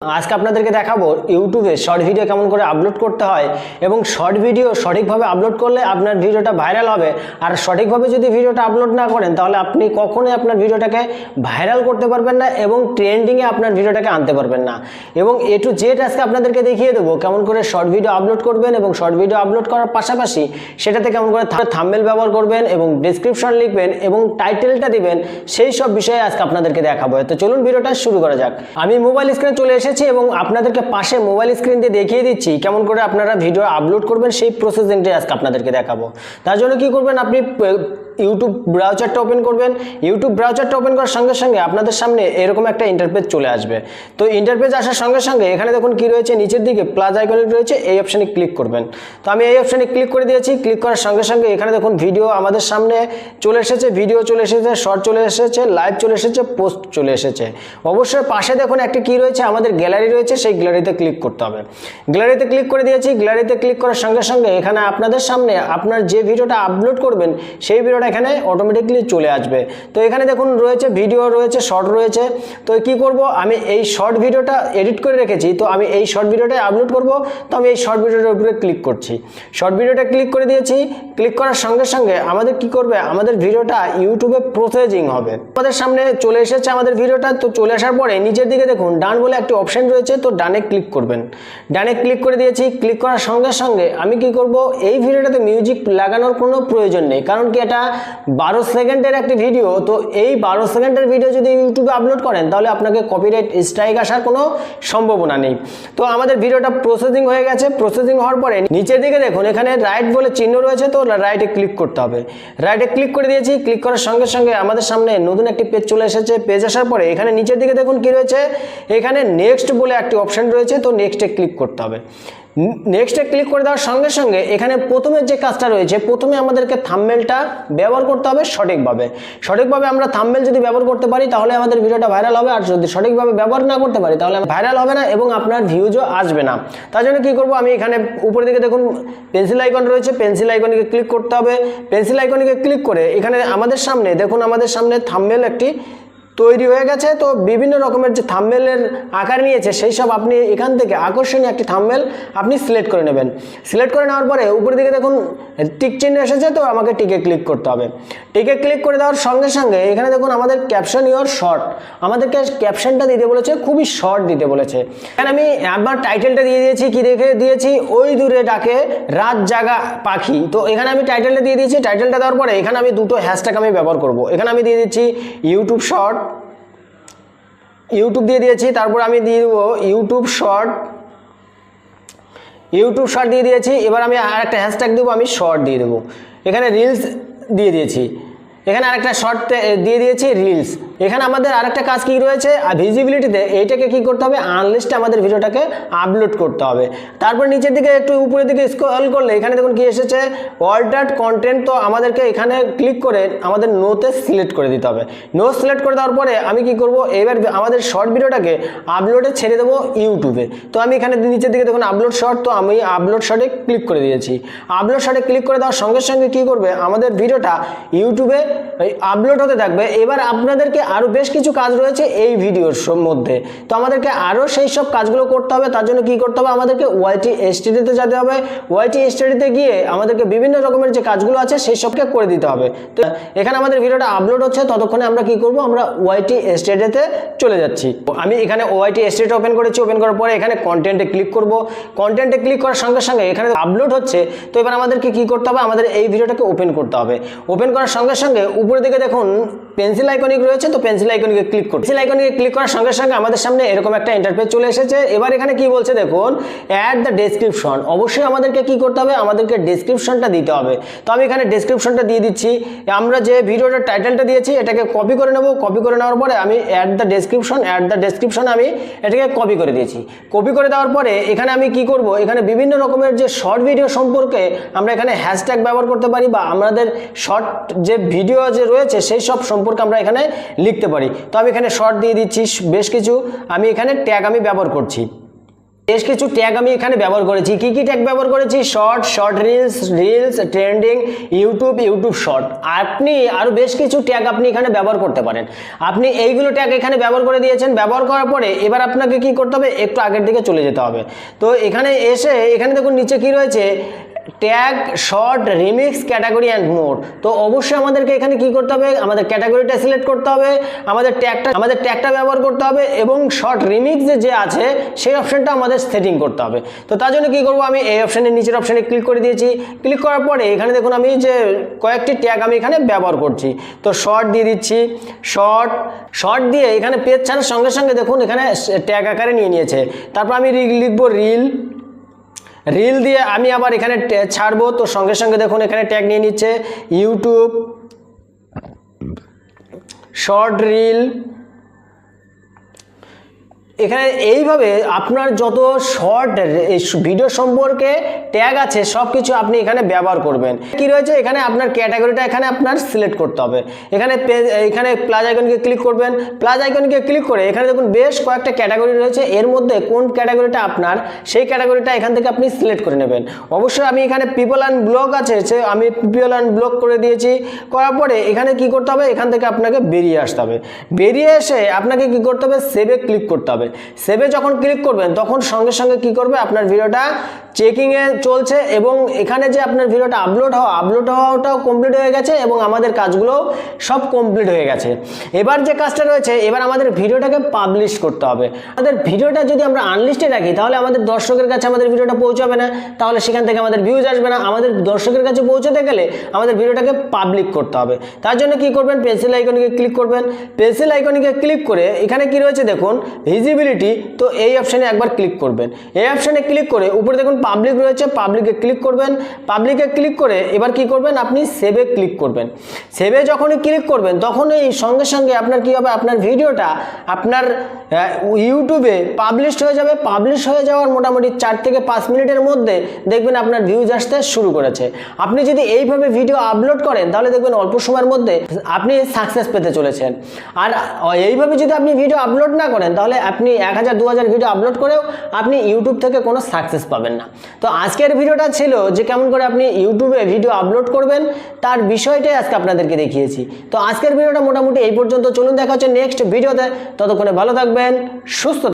আজকে আপনাদেরকে দেখাবো ইউটিউবে শর্ট ভিডিও কেমন করে আপলোড করতে হয় এবং শর্ট ভিডিও সঠিকভাবে আপলোড করলে আপনার ভিডিওটা ভাইরাল হবে। আর সঠিকভাবে যদি ভিডিওটা আপলোড না করেন, তাহলে আপনি কখনোই আপনার ভিডিওটাকে ভাইরাল করতে পারবেন না এবং ট্রেন্ডিংয়ে আপনার ভিডিওটাকে আনতে পারবেন না। এবং এ টু জেড আজকে আপনাদেরকে দেখিয়ে দেবো কেমন করে শর্ট ভিডিও আপলোড করবেন এবং শর্ট ভিডিও আপলোড করার পাশাপাশি সেটাতে কেমন করে থাম্বেল ব্যবহার করবেন এবং ডিসক্রিপশন লিখবেন এবং টাইটেলটা দিবেন, সেই সব বিষয়ে আজকে আপনাদেরকে দেখাবো। তো চলুন ভিডিওটা শুরু করা যাক। আমি মোবাইল স্ক্রিনে চলে এসেছি এবং আপনাদেরকে পাশে মোবাইল স্ক্রিন দিয়ে দেখিয়ে দিচ্ছি কেমন করে আপনারা ভিডিও আপলোড করবেন সেই প্রসেসিংটাই আজকে আপনাদেরকে দেখাবো। তার জন্য কি করবেন? আপনি ইউটিউব ব্রাউজারটা ওপেন করবেন। ইউটিউব ব্রাউজারটা ওপেন করার সঙ্গে সঙ্গে আপনাদের সামনে এরকম একটা ইন্টারপেজ চলে আসবে। তো ইন্টারপেজ আসার সঙ্গে সঙ্গে এখানে দেখুন কি রয়েছে, নিচের দিকে প্লাস আইকন রয়েছে, এই অপশানে ক্লিক করবেন। তো আমি এই অপশানে ক্লিক করে দিয়েছি। ক্লিক করার সঙ্গে সঙ্গে এখানে দেখুন ভিডিও আমাদের সামনে চলে এসেছে ভিডিও চলে এসেছে শর্ট চলে এসেছে লাইভ চলে এসেছে পোস্ট চলে এসেছে। অবশ্যই পাশে দেখুন একটি কি রয়েছে, আমাদের গ্যালারি রয়েছে, সেই গ্যালারিতে ক্লিক করতে হবে। গ্যালারিতে ক্লিক করে দিয়েছি। গ্যালারিতে ক্লিক করার সঙ্গে সঙ্গে এখানে আপনাদের সামনে আপনার যে ভিডিওটা আপলোড করবেন, সেই ভিডিওটা এখানে অটোমেটিকলি চলে আসবে। তো এখানে দেখুন রয়েছে ভিডিও রয়েছে শর্ট রয়েছে। তো কি করব? আমি এই শর্ট ভিডিওটা এডিট করে রেখেছি। তো আমি এই শর্ট ভিডিওটা আপলোড করব। তো আমি এই শর্ট ভিডিওটার উপরে ক্লিক করছি। শর্ট ভিডিওটা ক্লিক করে দিয়েছি। ক্লিক করার সঙ্গে সঙ্গে আমাদের কি করবে? আমাদের ভিডিওটা ইউটিউবে প্রসেসিং হবে। আমাদের সামনে চলে এসেছে আমাদের ভিডিওটা তো চলে আসার পরে নিচের দিকে দেখুন ডান বলে একটি অপশন রয়েছে। তো ডানে ক্লিক করবেন। ডানে ক্লিক করে দিয়েছি। ক্লিক করার সঙ্গে সঙ্গে আমি কি করব? এই ভিডিওটাতে মিউজিক লাগানোর কোনো প্রয়োজন নেই। কারণ কি এটা বারো সেকেন্ডের একটি ভিডিও তো এই বারো সেকেন্ডের ভিডিও যদি ইউটিউবে আপলোড করেন, তাহলে আপনাকে কপিরাইট স্ট্রাইক আসার কোনো সম্ভাবনা নেই। তো আমাদের ভিডিওটা প্রসেসিং হয়ে গেছে। প্রসেসিং হওয়ার পরে নিচের দিকে দেখুন, এখানে রাইট বলে চিহ্ন রয়েছে, তো রাইটে ক্লিক করতে হবে। রাইটে ক্লিক করে দিয়েছি ক্লিক করার সঙ্গে সঙ্গে আমাদের সামনে নতুন একটি পেজ চলে এসেছে। পেজ আসার পরে এখানে নিচের দিকে দেখুন কি রয়েছে, এখানে নেক্সট বলে একটি অপশন রয়েছে, তো নেক্সটে ক্লিক করতে হবে। নেক্সটে ক্লিক করে দেওয়ার সঙ্গে সঙ্গে এখানে প্রথমে যে কাজটা রয়েছে, প্রথমে আমাদেরকে থাম্বেলটা ব্যবহার করতে হবে সঠিকভাবে। সঠিকভাবে আমরা থাম্বেল যদি ব্যবহার করতে পারি, তাহলে আমাদের ভিডিওটা ভাইরাল হবে। আর যদি সঠিকভাবে ব্যবহার না করতে পারি, তাহলে ভাইরাল হবে না এবং আপনার ভিউজও আসবে না। তার জন্য কী করব, আমি এখানে উপরের দিকে দেখুন পেন্সিল আইকন রয়েছে। পেন্সিল আইকনকে ক্লিক করতে হবে। পেন্সিল আইকনকে ক্লিক করে এখানে আমাদের সামনে, দেখুন আমাদের সামনে থাম্বেল একটি তৈরি হয়ে গেছে। তো বিভিন্ন রকমের যে থাম্বেলের আকার নিয়েছে, সেই সব আপনি এখান থেকে আকর্ষণীয় একটি থাম্বেল আপনি সিলেক্ট করে নেবেন। সিলেক্ট করে নেওয়ার পরে উপরের দিকে দেখুন টিক চিহ্ন এসেছে তো আমাকে টিকে ক্লিক করতে হবে। টিকে ক্লিক করে দেওয়ার সঙ্গে সঙ্গে এখানে দেখুন আমাদের ক্যাপশন ইওর শর্ট আমাদেরকে ক্যাপশনটা দিতে বলেছে, খুবই শর্ট দিতে বলেছে। এখানে আমি একবার টাইটেলটা দিয়ে দিয়েছি, কি রেখে দিয়েছি? ওই দূরে ডাকে রাত জাগা পাখি। তো এখানে আমি টাইটেলটা দিয়ে দিয়েছি টাইটেলটা দেওয়ার পরে এখানে আমি দুটো হ্যাশট্যাগ আমি ব্যবহার করব। এখানে আমি দিয়ে দিচ্ছি ইউটিউব শর্ট ইউটিউব দিয়ে দিয়েছি, তারপর আমি দিয়ে দেবো ইউটিউব শর্ট ইউটিউব শর্ট দিয়ে দিয়েছি। এবার আমি আর একটা হ্যাশট্যাগ দেবো, আমি শর্ট দিয়ে দেবো। এখানে রিলস দিয়ে দিয়েছি। এখানে আরেকটা শর্ট দিয়ে দিয়েছি রিলস এখানে আমাদের আরেকটা কাজ কি রয়েছে? আর ভিজিবিলিটিতে এইটাকে কি করতে হবে? আনলিস্টে আমাদের ভিডিওটাকে আপলোড করতে হবে। তারপর নিচের দিকে একটু উপরের দিকে স্ক্রল করলে এখানে দেখুন কি এসেছে? অল্টার্ড কন্টেন্ট তো আমাদেরকে এখানে ক্লিক করে আমাদের নোতে সিলেক্ট করে দিতে হবে। নো সিলেক্ট করে দেওয়ার পরে আমি কি করব? এবার আমাদের শর্ট ভিডিওটাকে আপলোডে ছেড়ে দেবো ইউটিউবে তো আমি এখানে নিচের দিকে দেখুন আপলোড শর্ট তো আমি আপলোড শর্টে ক্লিক করে দিয়েছি। আপলোড শর্টে ক্লিক করে দেওয়ার সঙ্গে সঙ্গে কি করবে? আমাদের ভিডিওটা ইউটিউবে আপলোড হতে থাকবে। এবার আপনাদেরকে আরও বেশ কিছু কাজ রয়েছে এই ভিডিওর মধ্যে। তো আমাদেরকে আরও সেই সব কাজগুলো করতে হবে, তার জন্য কি করতে হবে? আমাদেরকে ওয়াইটি এসটিডিতে যেতে হবে। ওয়াইটি এসটিডিতে গিয়ে আমাদেরকে বিভিন্ন রকমের যে কাজগুলো আছে, সেই সবকে করে দিতে হবে। তো এখানে আমাদের ভিডিওটা আপলোড হচ্ছে, ততক্ষণে আমরা কি করব? আমরা ওয়াইটি এসটিডিতে চলে যাচ্ছি। আমি এখানে ওয়াইটি এসটিডি ওপেন করেছি ওপেন করার পরে এখানে কন্টেন্টে ক্লিক করব। কন্টেন্টে ক্লিক করার সঙ্গে সঙ্গে এখানে আপলোড হচ্ছে, তো এবার আমাদেরকে কি করতে হবে? আমাদের এই ভিডিওটাকে ওপেন করতে হবে। ওপেন করার সঙ্গে সঙ্গে উপরের দিকে দেখুন পেন্সিল আইকনিক রয়েছে, তো পেন্সিল আইকনিকে ক্লিক করুন। পেন্সিল আইকনিকে ক্লিক করার সঙ্গে সঙ্গে আমাদের সামনে এরকম একটা ইন্টারফেস চলে এসেছে। এবার এখানে কি বলছে দেখুন অ্যাড দ্য ডেসক্রিপশন অবশ্যই আমাদেরকে কি করতে হবে? আমাদেরকে ডেসক্রিপশনটা দিতে হবে। তো আমি এখানে ডেসক্রিপশনটা দিয়ে দিচ্ছি। আমরা যে ভিডিওটার টাইটেলটা দিয়েছি, এটাকে কপি করে নেব। কপি করে নেওয়ার পরে আমি add the description add the description আমি এটাকে কপি করে দিয়েছি। কপি করে দেওয়ার পরে এখানে আমি কি করব? এখানে বিভিন্ন রকমের যে শর্ট ভিডিও সম্পর্কে আমরা এখানে হ্যাশট্যাগ ব্যবহার করতে পারি বা আমাদের শর্ট যে ভিডিও যে রয়েছে, সেই সব সম্পর্কে আমরা এখানে লিখতে পারি। তো আমি এখানে শর্ট দিয়ে দিচ্ছি, বেশ কিছু। আমি এখানে ট্যাগ আমি ব্যবহার করছি। বেশ কিছু ট্যাগ আমি এখানে ব্যবহার করেছি। কি কি ট্যাগ ব্যবহার করেছি? Short short reels reels trending YouTube YouTube short আপনি আরও বেশ কিছু ট্যাগ আপনি এখানে ব্যবহার করতে পারেন। আপনি এইগুলো ট্যাগ এখানে ব্যবহার করে দিয়েছেন। ব্যবহার করার পরে এবার আপনাকে কি করতে হবে? একটু আগের দিকে চলে যেতে হবে। তো এখানে এসে, এখানে দেখুন নিচে কি রয়েছে? Tag short remix category and mode তো অবশ্যই আমাদেরকে এখানে কি করতে হবে? আমাদের ক্যাটাগরিটা সিলেক্ট করতে হবে, আমাদের ট্যাগটা আমাদের ট্যাগটা ব্যবহার করতে হবে এবং শর্ট রিমিক্স যে আছে, সেই অপশানটা আমাদের সেটিং করতে হবে। তো তার জন্য কী করব আমি? এই অপশানের নিচের অপশানে ক্লিক করে দিয়েছি। ক্লিক করার পরে এখানে দেখুন আমি যে কয়েকটি ট্যাগ আমি এখানে ব্যবহার করছি। তো শর্ট দিয়ে দিচ্ছি। শর্ট শর্ট দিয়ে এখানে পেজ ছাড়ার সঙ্গে সঙ্গে দেখুন এখানে ট্যাগ আকারে নিয়ে নিয়েছে। তারপর আমি লিখব রিল রিল দিয়ে আমি আবার এখানে ছাড়বো। তো সঙ্গে সঙ্গে দেখুন, এখানে ট্যাগ নিয়ে নিচ্ছে ইউটিউব শর্ট রিল এখানে এইভাবে আপনার যত শর্ট ভিডিও সম্পর্কে ট্যাগ আছে সব কিছু আপনি এখানে ব্যবহার করবেন। কি রয়েছে? এখানে আপনার ক্যাটাগরিটা এখানে আপনার সিলেক্ট করতে হবে। এখানে এখানে প্লাস আইকনকে ক্লিক করবেন। প্লাস আইকনকে ক্লিক করে এখানে দেখুন বেশ কয়েকটা ক্যাটাগরি রয়েছে। এর মধ্যে কোন ক্যাটাগরিটা আপনার, সেই ক্যাটাগরিটা এখান থেকে আপনি সিলেক্ট করে নেবেন। অবশ্যই আমি এখানে পিপল অ্যান্ড ব্লগ আছে, সে আমি পিপল অ্যান্ড ব্লগ করে দিয়েছি। করার পরে এখানে কি করতে হবে? এখান থেকে আপনাকে বেরিয়ে আসতে হবে। বেরিয়ে এসে আপনাকে কি করতে হবে? সেভে ক্লিক করতে হবে। সেভে যখন ক্লিক করবেন, তখন সঙ্গে সঙ্গে কি করবে? আপনার ভিডিওটা চেকিংয়ে চলছে এবং এখানে যে আপনার ভিডিওটা আপলোড হওয়া আপলোড হওয়াটাও কমপ্লিট হয়ে গেছে এবং আমাদের কাজগুলো সব কমপ্লিট হয়ে গেছে। এবার যে কাজটা রয়েছে, এবার আমাদের ভিডিওটাকে পাবলিশ করতে হবে। আমাদের ভিডিওটা যদি আমরা আনলিস্টে রাখি, তাহলে আমাদের দর্শকের কাছে আমাদের ভিডিওটা পৌঁছাবে না। তাহলে সেখান থেকে আমাদের ভিউজ আসবে না। আমাদের দর্শকের কাছে পৌঁছতে গেলে আমাদের ভিডিওটাকে পাবলিক করতে হবে। তার জন্য কি করবেন? পেন্সিল আইকনিকে ক্লিক করবেন। পেন্সিল আইকনিকে ক্লিক করে এখানে কি রয়েছে দেখুন ভিজিবিলিটি তো এই অপশানে একবার ক্লিক করবেন। এই অপশানে ক্লিক করে উপরে দেখুন পাবলিক রয়েছে পাবলিকে ক্লিক করবেন। পাবলিকে ক্লিক করে এবার কি করবেন? আপনি সেভে ক্লিক করবেন। সেভে যখনই ক্লিক করবেন তখন এই সঙ্গে সঙ্গে আপনার কি হবে? আপনার ভিডিওটা আপনার ইউটিউবে পাবলিশড হয়ে যাবে। পাবলিশ হয়ে যাওয়ার মোটামুটি চার থেকে পাঁচ মিনিটের মধ্যে দেখবেন আপনার ভিউজ আসতে শুরু করেছে। আপনি যদি এইভাবে ভিডিও আপলোড করেন, তাহলে দেখবেন অল্প সময়ের মধ্যে আপনি সাকসেস পেতে চলেছেন। আর এইভাবে যদি আপনি ভিডিও আপলোড না করেন, তাহলে আপনি এক হাজার ভিডিও আপলোড করেও আপনি ইউটিউব থেকে কোনো সাকসেস পাবেন না। তো আজকের ভিডিওটা ছিল যে কেমন করে আপনি ইউটিউবে ভিডিও আপলোড করবেন, তার বিষয়টাই আজকে আপনাদেরকে দেখিয়েছি। তো আজকের ভিডিওটা মোটামুটি এই পর্যন্ত। চলুন দেখা হচ্ছে নেক্সট ভিডিওতে ততক্ষণে ভালো থাকবেন, সুস্থ